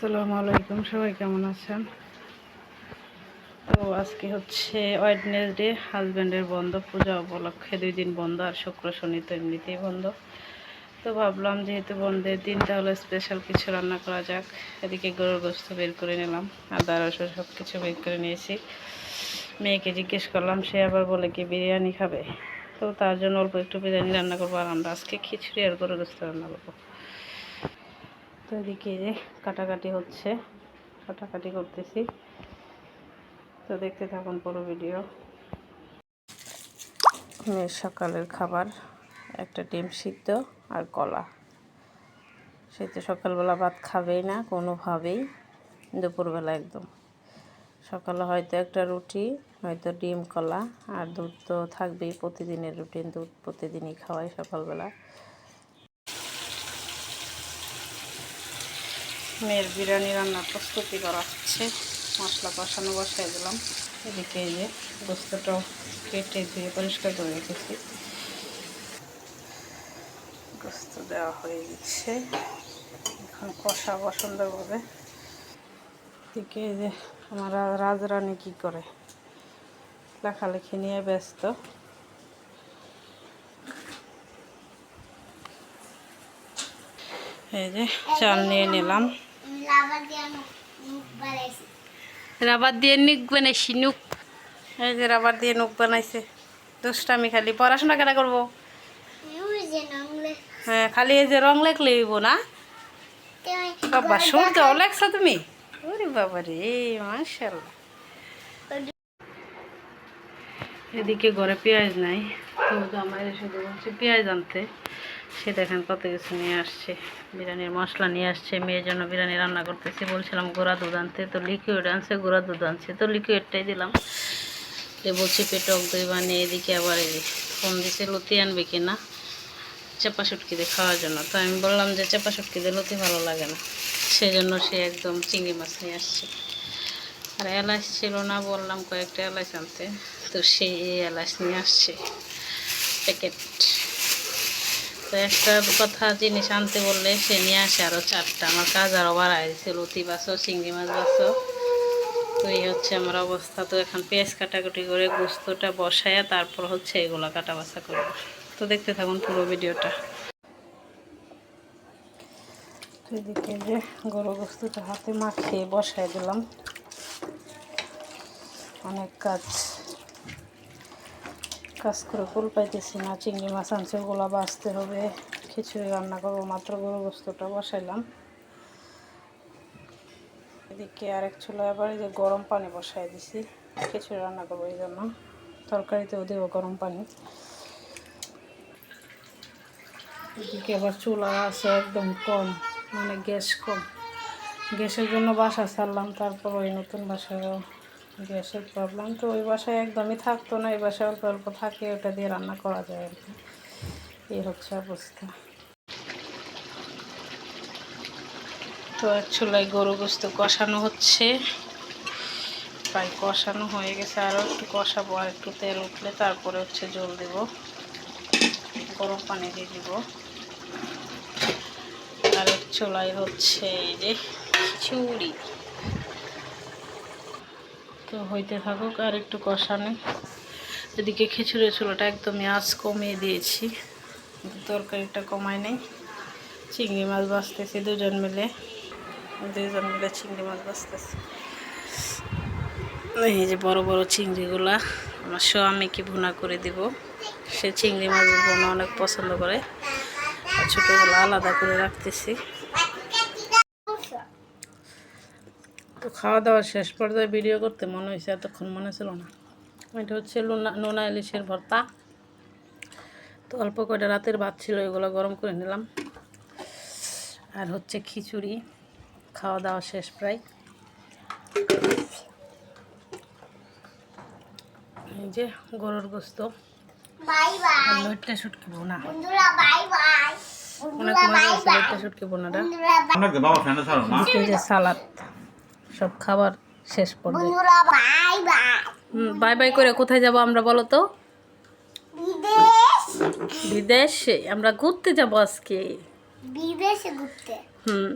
আসসালামু আলাইকুম, সবাই কেমন আছেন? তো আজকে হচ্ছে ওয়েডনেসডে হাজব্যান্ডের বন্ধ, পূজা উপলক্ষে দুই দিন বন্ধ আর শুক্র, শনি তো এমনিতেই বন্ধ। তো ভাবলাম যেহেতু বন্ধের দিন, তাহলে স্পেশাল কিছু রান্না করা যাক। এদিকে গরুর গোস্ত বের করে নিলাম, আদা, রসুন সব কিছু বের করে নিয়েছি। মেয়েকে জিজ্ঞেস করলাম, সে আবার বলে কি বিরিয়ানি খাবে? তো তার জন্য অল্প একটু বিরিয়ানি রান্না করব আর আমরা আজকে খিচুড়ি আর গরুর গোস্ত রান্না করব। তো এদিকে যে কাটাকাটি হচ্ছে, কাটাকাটি করতেছি। তো দেখতে থাকুন পুরো ভিডিও। মেয়ের সকালের খাবার, একটা ডিম সিদ্ধ আর কলা। সে তো সকালবেলা ভাত খাবেই না কোনোভাবেই, দুপুরবেলা একদম। সকালে হয়তো একটা রুটি, হয়তো ডিম কলা, আর দুধ তো থাকবেই প্রতিদিনের রুটিন, দুধ প্রতিদিনই খাওয়াই সকালবেলা। মেয়ের বিরিয়ানি রান্নার প্রস্তুতি করা হচ্ছে মশলা কষানো বসাই দিলাম। এদিকে এই যে গোস্তটাও কেটে ধুয়ে পরিষ্কার করে রেখেছি। গোস্ত দেওয়া হয়ে গেছে। এখন কষাবো সুন্দরভাবে এদিকে এই যে আমার রাজরানী কি করে? লেখালেখি নিয়ে ব্যস্ত। এই যে চাল নিয়ে নিলাম। রাবার দিয়ে নুক বানাইছি নুক এই যে রাবার দিয়ে নুক বানাইছে দুষ্টামি খালি পড়াশোনা কেনা করব? হ্যাঁ খালি এই যে রং লেখলে হইব না? বাবা শুনতে লেখছো তুমি? ওরে বাবা রে মাশাল্লাহ এদিকে ঘরে পেঁয়াজ নাই। তো শুধু বলছে পেঁয়াজ আনতে, সে দেখেন কত কিছু নিয়ে আসছে। বিরিয়ানির মশলা নিয়ে আসছে, মেয়ের জন্য বিরিয়ানি রান্না করতেছি। বলছিলাম গোড়া দুধ আনতে, তো লিকুইড আনছে, গোড়া দুধ আনছে, তো লিকুইডটাই দিলাম। তো বলছি পেটক দই বানিয়ে এদিকে আবার ফোন দিছে, লতি আনবে কিনা? চাপা শুটকি দিয়ে খাওয়ার জন্য। তো আমি বললাম যে চাপা শুটকি দিয়ে লতি ভালো লাগে না। সেই জন্য সে একদম চিংড়ি মাছ নিয়ে আসছে। আর এলাচ ছিল না, বললাম কয়েকটা এলাচ আনতে। তো সেই এলাচ নিয়ে আসছে প্যাকেট তো একটা কথা জিনিস আনতে বললে সে নিয়ে আসে আরও চারটা। আমার কাজ আরও বাড়াই দিচ্ছে লতি বাসো চিংড়ি মাছ বাসো তো এই হচ্ছে আমার অবস্থা। তো এখন পেঁয়াজ কাটাকুটি করে গোস্তটা বসায়া তারপর হচ্ছে এগুলো কাটা বাছা করব। তো দেখতে থাকুন পুরো ভিডিওটা। এদিকে যে গরু গোস্তটা হাতে মাখিয়ে বসায় দিলাম। অনেক কাজ কাজ করে ফুল পাইতেছি না, চিংড়ি মাছ আনছে, ওগুলো বাছতে হবে, খিচুড়ি রান্না করব, মাত্র গরু গোস্তটা বসাইলাম। এদিকে আরেক চুলায় আবার যে গরম পানি বসাই দিছি, খিচুড়ি রান্না করব এই জন্য। তরকারিতেও দেবো গরম পানি। এদিকে আবার চুলা আছে একদম কম মানে গ্যাস কম। গ্যাসের জন্য বাসা ছাড়লাম, তারপর ওই নতুন বাসায়ও গ্যাসের প্রবলেম তো ওই বাসায় একদমই থাকতো না, এই বাসায় অল্প অল্প থাকে, ওটা দিয়ে রান্না করা যায় আর কি। এই হচ্ছে অবস্থা। তো এক চুলায় গরু গোস্ত কষানো হচ্ছে। প্রায় কষানো হয়ে গেছে আরও একটু কষাবো, আর একটু তেল উঠলে তারপরে হচ্ছে জল দেব। গরম পানি দিয়ে দিব। আর এক হচ্ছে এই যে খিচুড়ি। তো হইতে থাকুক আর একটু কষানো এদিকে খিচুড়ি চুলাটা একদমই আঁচ কমিয়ে দিয়েছি। তরকারিটা কমায় নেই। চিংড়ি মাছ বাছতেছি দুজন মিলে। দুজন মিলে চিংড়ি মাছ বাঁচতেছি এই যে বড় বড় চিংড়িগুলা আমার স্বামীকে ভুনা করে দিব? সে চিংড়ি মাছ ভুনা অনেক পছন্দ করে। ছোটোগুলো আলাদা করে রাখতেছি। তো খাওয়া দাওয়া শেষ পর্যায়ে ভিডিও করতে মনে হয়েছে এতক্ষণ মনে ছিল না। এটা হচ্ছে লোনা নোনা ইলিশের ভর্তা। তো অল্প কয়টা রাতের ভাত ছিল এগুলো গরম করে নিলাম। আর হচ্ছে খিচুড়ি। খাওয়া দাওয়া শেষ প্রায়। এই যে গরুর গোস্ত। Bye bye. লইটটা শুটকি বোনা বন্ধুরা বাই বাই। অনেক মজা বাই হয়েছে বাই লইটটা শুটকি বোনাটা বন্ধুরা বাই আপনাকে বাবা ফ্যানটা ছাড়ো না। এই যে সালাদ। সব খাবার শেষ পর্যন্ত বাই বাই বাই বাই করে কোথায় যাব আমরা বলো তো? বিদেশ। বিদেশে। আমরা ঘুরতে যাব আজকে। বিদেশে ঘুরতে। হুম।